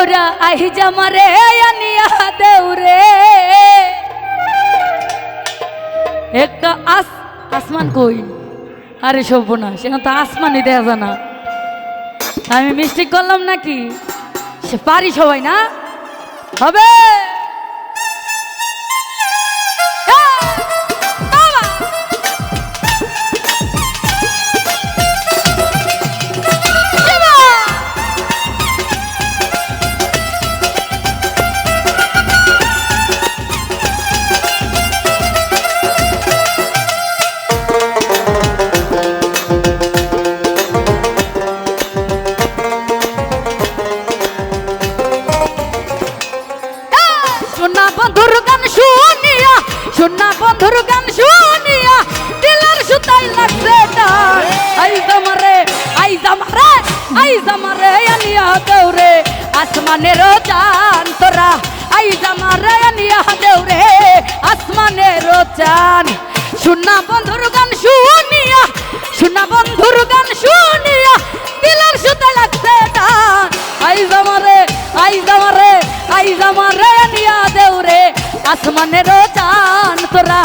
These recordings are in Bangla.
লইয়া আহি জামারে আনিয়া দেউরে একটা আস, আসমান কই? আরে শোভো না সেখানে তো আসমানই দেয়া জানা আমি মিস্টেক করলাম নাকি? সে পারি সবাই না? হবে! আসমানের চান তোরা, আই জামারে আনিয়া দেউরে আসমানের চান সোনা বন্ধুর গান শুনিয়া সোনা বন্ধুর গান শুনিয়া, দিলার সুতাই লাগছে টান আই জামারে আই জামারে আই জামারে নিয়া দেউরে আসমানের চান তোরা,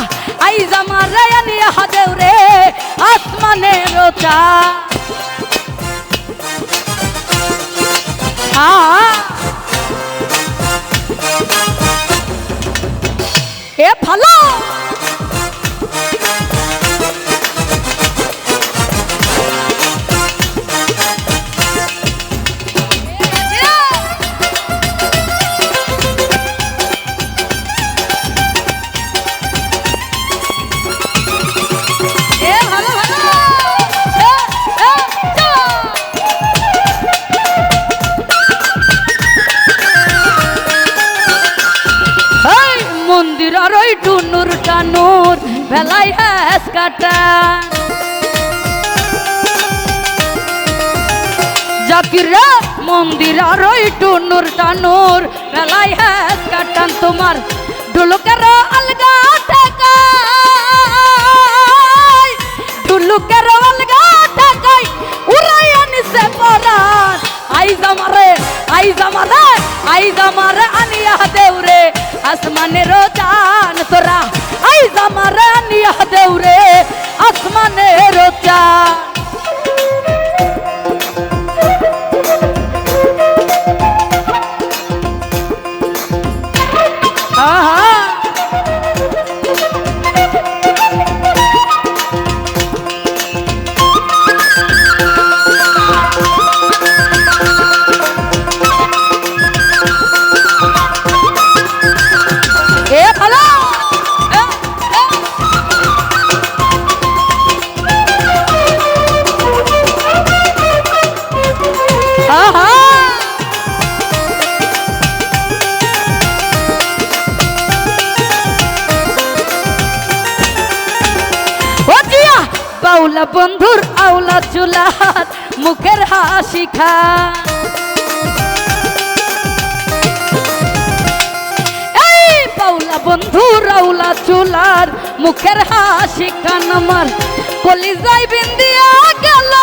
আই জামারে নিয়া দেউরে আসমানের চান আ ভেলাই হ্যাস কাটা। জাকির মন্দির আর ওই টুনুর টানুর ভেলাই হ্যাস কাটান তোমার ঢুলুকের আলগা ঠেকাই। ঢুলুকের আলগা ঠেকাই, উড়াই আনিছে পরান আই জামারে আই জামারে আই জামারে আনিয়া দেউরে। আসমানের চান তোরা। আই জামারা নিয়া দেউরে আসমানের চান বাউলা বন্ধুর আউলা চুলার মুখের হাসি খা। এই বাউলা বন্ধু রাউলা চুলার মুখের হাসি খান আমার। কলিজাই বিন্দিয়া গেল।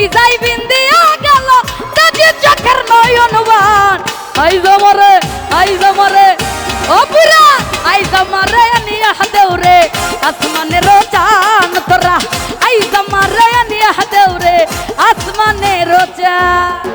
কলিজাই বিন্দিয়া গেল দেখি চোখের নয়নবান আই জমরে আই জমরে ও পুরা আই জমরে নিয়া দেউরে। আসমানের চান তোরা, আই জমরে নিয়া দেউরে। আসমানের চান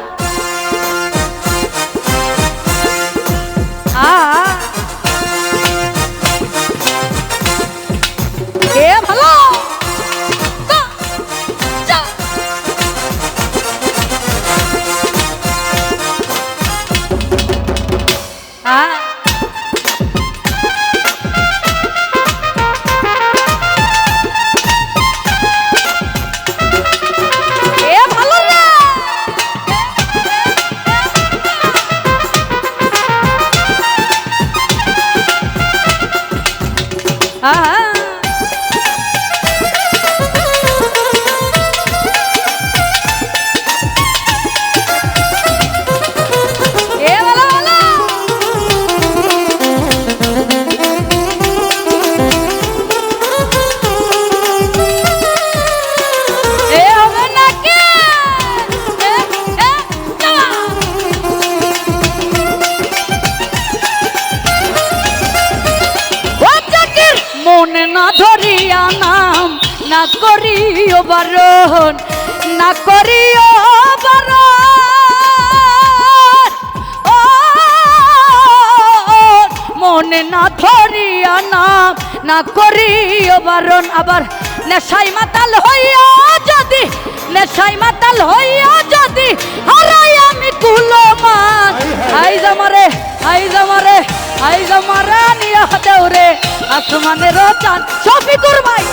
বারণ, না করিও বারণ। ও, মনে না ধরিয়া নাম, না করিও বারণ। আবার নেশাই মাতাল হইয়া যদি নেশাই মাতাল হইয়া যদি, হারাই আমি কুলমান। আই জামারে আই জামারে আই জামারে নিয়া দেউরে আসমানের চাঁদ শফিকুর ভাই।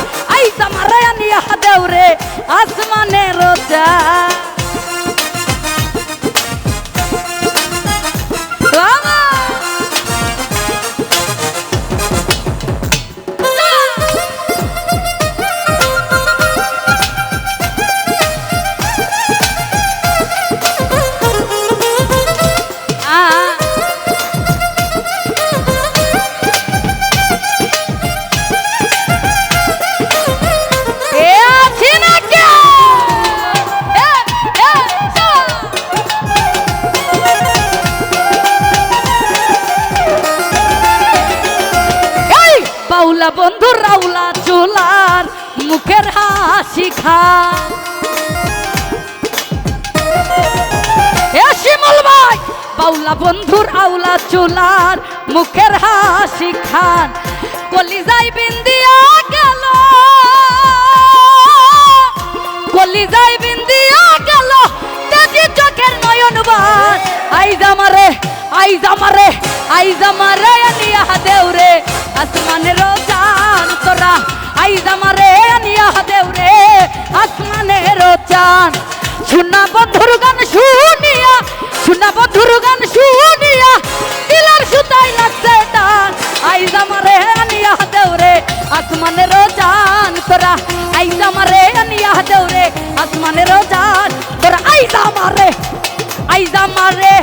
দেউরে মুখের হাসি খা এ শিমল ভাই পাউলা বন্ধুর আউলা চুলার মুখের হাসি খান। কলিজাই বিন্দিয়া গেল। কলিজাই বিন্দিয়া গেল। তেজি চোখের নয়ন বান আই জামারে আই জামারে আই জামারে নিয়া দেউরে আসমানের চান তোরা আই জামারে তোরা আই জামারে নিয়া দেউরে আসমানের জান তোরা আই জামারে আই জামারে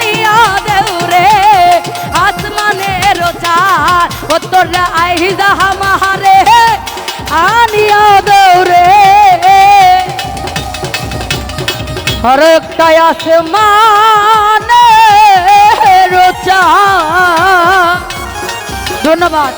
নিয়া দেউরে আসমানের জান ও তোরা আই জামারে আনিয়া দেউরে হর একটা আসমানের চাঁদ। ধন্যবাদ